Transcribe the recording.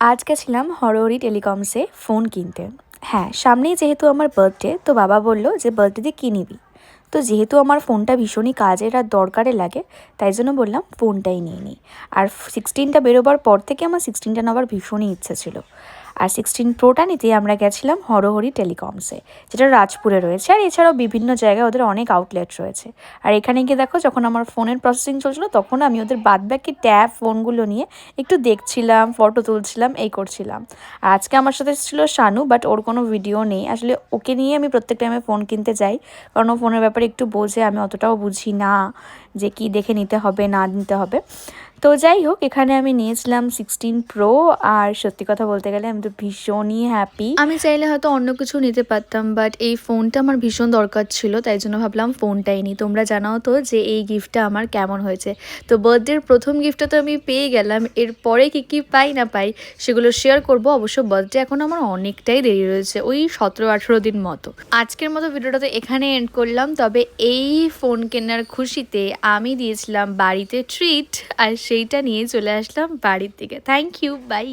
আজ ছিলাম হরহরি টেলিকমসে ফোন কিনতে। হ্যাঁ সামনেই যেহেতু আমার বার্থডে তো বাবা বলল যে বার্থডেতে কী নিবি? তো যেহেতু আমার ফোনটা ভীষণই কাজের আর দরকারে লাগে, তাই জন্য বললাম ফোনটাই নিয়ে নিই। আর সিক্সটিনটা বেরোবার পর থেকে আমার সিক্সটিনটা নেওয়ার ভীষণই ইচ্ছে ছিল। আর সিক্সটিন প্রোটা নিতে আমরা গেছিলাম হরহরি টেলিকমসে যেটা রাজপুরে রয়েছে। আর এছাড়াও বিভিন্ন জায়গায় ওদের অনেক আউটলেট রয়েছে। আর এখানে গিয়ে দেখো, যখন আমার ফোনের প্রসেসিং চলছিল, তখন আমি ওদের বাদবাকি ট্যাব ফোনগুলো নিয়ে একটু দেখছিলাম ফটো তুলছিলাম, এই করছিলাম। আর আজকে আমার সাথে ছিল শানু বাট ওর কোনো ভিডিও নেই। আসলে ওকে নিয়ে আমি প্রত্যেক টাইমে ফোন কিনতে যাই, কারণ ও ফোনের ব্যাপারে একটু বোঝে, আমি অতটাও বুঝি না যে কি দেখে নিতে হবে, না নিতে হবে। তো যাই হোক, এখানে আমি নিয়েছিলাম সিক্সটিন প্রো আর সত্যি কথা বলতে গেলে আমি তো ভীষণই হ্যাপি আমি চাইলে হয়তো অন্য কিছু নিতে পারতাম বাট এই ফোনটা আমার ভীষণ দরকার ছিল, তাই জন্য ভাবলাম ফোনটাই নিই। তোমরা জানাও তো যে এই গিফটটা আমার কেমন হয়েছে। তো বার্থডের প্রথম গিফটটা তো আমি পেয়ে গেলাম এরপরে কি কি পাই না পাই সেগুলো শেয়ার করব। অবশ্য বার্থডে এখন আমার অনেকটাই দেরি রয়েছে, ওই সতেরো আঠেরো দিন মতো। আজকের মতো ভিডিওটা তো এখানে এন্ড করলাম, তবে এই ফোন কেনার খুশিতে আমি দিয়েছিলাম বাড়িতে ট্রিট আর সেইটা নিয়ে চলে আসলাম বাড়ির দিকে। Thank you by